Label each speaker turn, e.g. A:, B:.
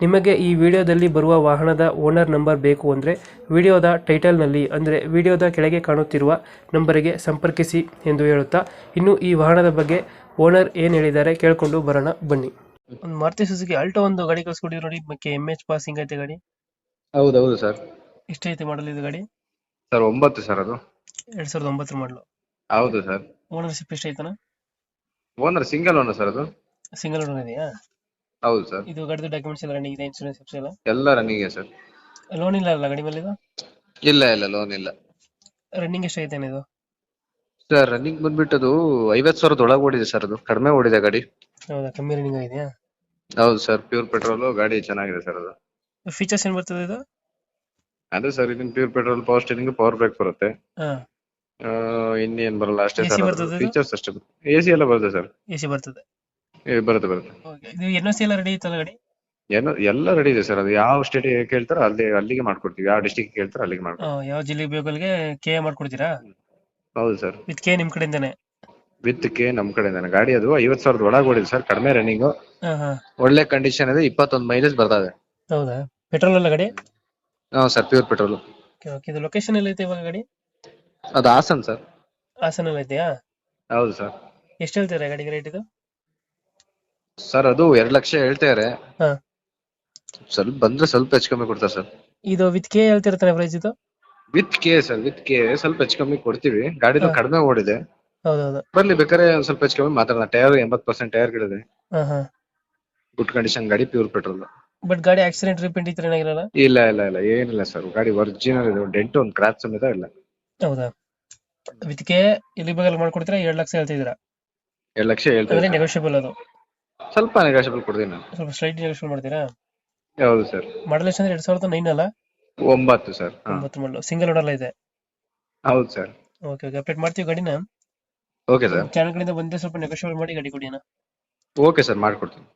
A: ನಿಮಗೆ ಈ ವಿಡಿಯೋದಲ್ಲಿ ಬರುವ ವಾಹನದ ಓನರ್ ನಂಬರ್ ಬೇಕು ಅಂದರೆ ವಿಡಿಯೋದ ಟೈಟಲ್ನಲ್ಲಿ ಅಂದರೆ ವಿಡಿಯೋದ ಕೆಳಗೆ ಕಾಣುತ್ತಿರುವ ನಂಬರಿಗೆ ಸಂಪರ್ಕಿಸಿ ಎಂದು ಹೇಳುತ್ತಾ ಇನ್ನು ಈ ವಾಹನದ ಬಗ್ಗೆ ಓನರ್ ಏನು ಹೇಳಿದ್ದಾರೆ ಕೇಳಿಕೊಂಡು ಬರೋಣ ಬನ್ನಿ. ಒಂದು ಮಾರುತಿ ಸುಜುಕಿ ಆಲ್ಟೋ ಒಂದು ಗಾಡಿ ಕಳಿಸ್ಕೊಡಿದ್ರು ನೋಡಿ ಮತ್ತೆ ಎಂ ಎಚ್ ಪಾಸಿಂಗ್ ಐತೆ ಗಾಡಿ.
B: ಹೌದು ಸರ್.
A: ಎಷ್ಟೈತೆ ಮಾಡಲ್ ಇದು ಗಾಡಿ?
B: ಸರ್ ಒಂಬತ್ತು ಸರ್ ಅದು.
A: ಎರಡ್ ಸಾವಿರದ ಒಂಬತ್ತರ ಮಾಡಲು
B: ಹೌದು ಸರ್.
A: ಓನರ್ಶಿಪ್ ಎಷ್ಟೈತನ
B: ಓನರ್ ಸಿಂಗಲ್ ಓನರ್ ಸರ್ ಅದು.
A: ಸಿಂಗಲ್ ಓನರ್ ಇದೆಯಾ?
B: ಹೌದು ಸರ್.
A: ಇದು ಗಾಡಿದು ಡಾಕ್ಯುಮೆಂಟ್ಸ್ ಎಲ್ಲ ರನ್ನಿಂಗ್ ಇದೆ ಇನ್ಸೂರೆನ್ಸ್ ಎಲ್ಲ?
B: ಎಲ್ಲ ರನ್ನಿಂಗ್ ಸರ್.
A: ಲೋನ್ ಇಲ್ಲ ಅಲ್ಲ ಗಾಡಿ ಮೇಲೆ ಇದು
B: ಇಲ್ಲ ಇಲ್ಲ ಲೋನ್ ಇಲ್ಲ.
A: ರನ್ನಿಂಗ್ ಎಷ್ಟೈತೆ ಇದು?
B: ಸರ್ ರನ್ನಿಂಗ್ ಬಂದ್ಬಿಟ್ಟು ಅದು ಐವತ್ತು ಸಾವಿರದ ಒಳಗೆ ಓಡಿದೆ ಸರ್ ಅದು. ಕಡಿಮೆ ಓಡಿದೆ ಗಾಡಿ.
A: ಹೌದಾ ಕಮ್ಮಿ ರನ್ನಿಂಗ್ ಆಗಿದೆಯಾ?
B: ಹೌದು ಸರ್ ಪ್ಯೂರ್ ಪೆಟ್ರೋಲು ಗಾಡಿ ಚೆನ್ನಾಗಿದೆ ಸರ್ ಅದು.
A: ಫೀಚರ್ಸ್ ಏನು ಬರ್ತದೆ ಇದು?
B: ಅದೇ ಸರ್ ಇದನ್ನ pure petrol power steering power brake ಬರುತ್ತೆ.
A: ಹಾ.
B: ಆ, ಇನ್ನೇನ್ ಬರಲ್ಲ ಅಷ್ಟೇ
A: AC
B: ಸರ್
A: ಬರ್ತದೆ ಇದು?
B: ಫೀಚರ್ಸ್ ಅಷ್ಟೇ. ಎ ಸಿ ಎಲ್ಲ ಬರುತ್ತೆ ಸರ್.
A: ಎ ಸಿ ಬರ್ತದೆ.
B: ಏ, ಬರುತ್ತೆ ಬರುತ್ತೆ.
A: Okay. ಇದು ಎನ್ ಎಸ್ ಎಲ್ಲ ರೆಡಿ ಇತ್ತಲ್ಲ ಗಾಡಿ?
B: ಏನೋ ಎಲ್ಲ ರೆಡಿ ಇದೆ ಸರ್ ಅದು ಯಾವ ಸ್ಟೇಟ್ ಕೇಳ್ತಾರೋ ಅಲ್ಲಿ ಅಲ್ಲಿಗೆ ಮಾಡ್ಕೊಡ್ತೀವಿ. ಯಾವ ಡಿಸ್ಟಿಕ್ ಕೇಳ್ತಾರೋ ಅಲ್ಲಿಗೆ ಮಾಡ್ಕೊಡ್ತೀವಿ.
A: ಆ, ಯಾವ ಜಿಲ್ಲೆಗೆ ಬೇಕಲ್ಗೆ ಕೆ ಮಾಡ್ಕೊಡ್ತೀರಾ?
B: ಹೌದು ಸರ್
A: ವಿತ್ ಕೆ ನಿಮ್ ಕಡೆಯಿಂದಾನೆ?
B: ವಿತ್ ಕೆ ನಮ್ ಕಡೆಯಿಂದ ಗಾಡಿ ಅದು ಐವತ್ ಸಾವಿರದ ಒಳಗೆ ಓಡಿದೆ ಸರ್ ಕಡಿಮೆ ರನ್ನಿಂಗ್
A: ಹಾ ಹಾ.
B: ಒಳ್ಳೆ ಕಂಡೀಷನ್ ಇದೆ. ಇಪ್ಪತ್ತೊಂದು ಮೈಲೇಜ್ ಬರ್ತದೆ
A: ಹೌದಾ? ಪೆಟ್ರೋಲ್ ಅಲ್ಲ ಗಾಡಿ?
B: ಹಾ sir pure petrol
A: okay okay. ಇದು ಲೊಕೇಶನ್ ಎಲ್ಲ ಇವಾಗ ಗಾಡಿ?
B: ಅದು ಹಾಸನ್ ಸರ್
A: ಹಾಸನ ಎಲ್ಲ ಇದೆಯಾ
B: ಹೌದು ಸರ್
A: ಎಷ್ಟು ಹೇಳ್ತೀರಾ ಗಾಡಿಗೆ ರೇಟ್ ಇದು?
B: ಸರ್ ಅದು ಎರಡ್ ಲಕ್ಷ ಹೇಳ್ತಾರೆ
A: ಹಾ.
B: ಸ್ವಲ್ಪ ಬಂದ್ರೆ ಸ್ವಲ್ಪ ಹೆಚ್ಚು ಕಮ್ಮಿ ಕೊಡ್ತಾರೆ ಸರ್
A: ಇದು ವಿತ್ ಕೆ ಹೇಳ್ತಿರ್ತಾರೆ ಪ್ರೈಸ್ ಇದು?
B: ವಿತ್ ಕೆ ಸರ್ ವಿತ್ ಕೆ ಸ್ವಲ್ಪ ಹೆಚ್ಚು ಕಮ್ಮಿ ಕೊಡ್ತೀವಿ. ಗಾಡಿ
A: ಹಾ.
B: ಕಡಿಮೆ ಓಡಿದೆ.
A: ಹೌದೌದು.
B: ಬರ್ಲಿ ಬೇಕಾದ್ರೆ ಒಂದ್ ಸ್ವಲ್ಪ ಹೆಚ್ಚು ಕಮ್ಮಿ ಮಾತಾಡೋಣ. ಟೈರ್ ಎಂಬತ್ ಪರ್ಸೆಂಟ್ ಟೈರ್
A: ಹಾ ಹಾ.
B: ಗುಡ್ ಕಂಡೀಷನ್ ಗಾಡಿ ಪ್ಯೂರ್ ಪೆಟ್ರೋಲ್
A: ಬಟ್ ಗಾಡಿ ಆಕ್ಸಿಡೆಂಟ್ ರಿಪೇಂಟ್ ಇತ್ತು ಏನಾಗಿರಲ್ಲ
B: ಇಲ್ಲ ಇಲ್ಲ ಇಲ್ಲ. ಏನಿಲ್ಲ ಸರ್ ಗಾಡಿ ಒರಿಜಿನಲ್ ಇದೆ. ಡೆಂಟ್ ಒಂದು ಕ್ರಾಚ್ ಸಮೇತ ಇಲ್ಲ.
A: ಹೌದಾ? ವಿತ್ ಕೆ ಇಲ್ಲಿ ಬಗ್ಗೆ ಮಾಡ್ಕೊಡ್ತೀರಾ? ಎರಡ್ ಲಕ್ಷ ಹೇಳ್ತಿದ್ದೀರಾ?
B: ಎರಡ್ ಲಕ್ಷ
A: ಅಂದ್ರೆ
B: ಹೇಳ್ತಾರೆ
A: ನೆಗೋಷಿಯಬಲ್ ಅದು.
B: ಸ್ವಲ್ಪ ನೆಗೋಷಿಯಬಲ್ ಕೊಡ್ತೀನಿ ನಾನು.
A: ಸ್ವಲ್ಪ ಸ್ಟ್ರೈಟ್ ನೆಗೋಷಿಯಬಲ್ ಮಾಡ್ತೀರಾ?
B: ಹೌದು ಸರ್
A: ಮಾಡಲ್ ಎಷ್ಟು ಅಂದ್ರೆ ಎರಡ್ ಸಾವಿರದ ನೈನ್ ಅಲ್ಲ?
B: ಒಂಬತ್ತು ಸರ್
A: ಒಂಬತ್ತು ಮಾಡಲು ಸಿಂಗಲ್ ಓಡಲ್ಲ ಇದೆ?
B: ಹೌದು ಸರ್
A: ಓಕೆ ಓಕೆ ಅಪ್ಡೇಟ್ ಮಾಡ್ತೀವಿ ಗಾಡಿನ?
B: ಓಕೆ ಸರ್
A: ಚಾನಲ್ ಕಡೆಯಿಂದ ಬಂದೇ ಸ್ವಲ್ಪ ನೆಗೋಷಿಯಬಲ್ ಮಾಡಿ ಗಾಡಿ ಕೊಡಿ ಅಣ್ಣ.
B: ಓಕೆ ಸರ್ ಮಾಡ್ಕೊಡ್ತೀನಿ.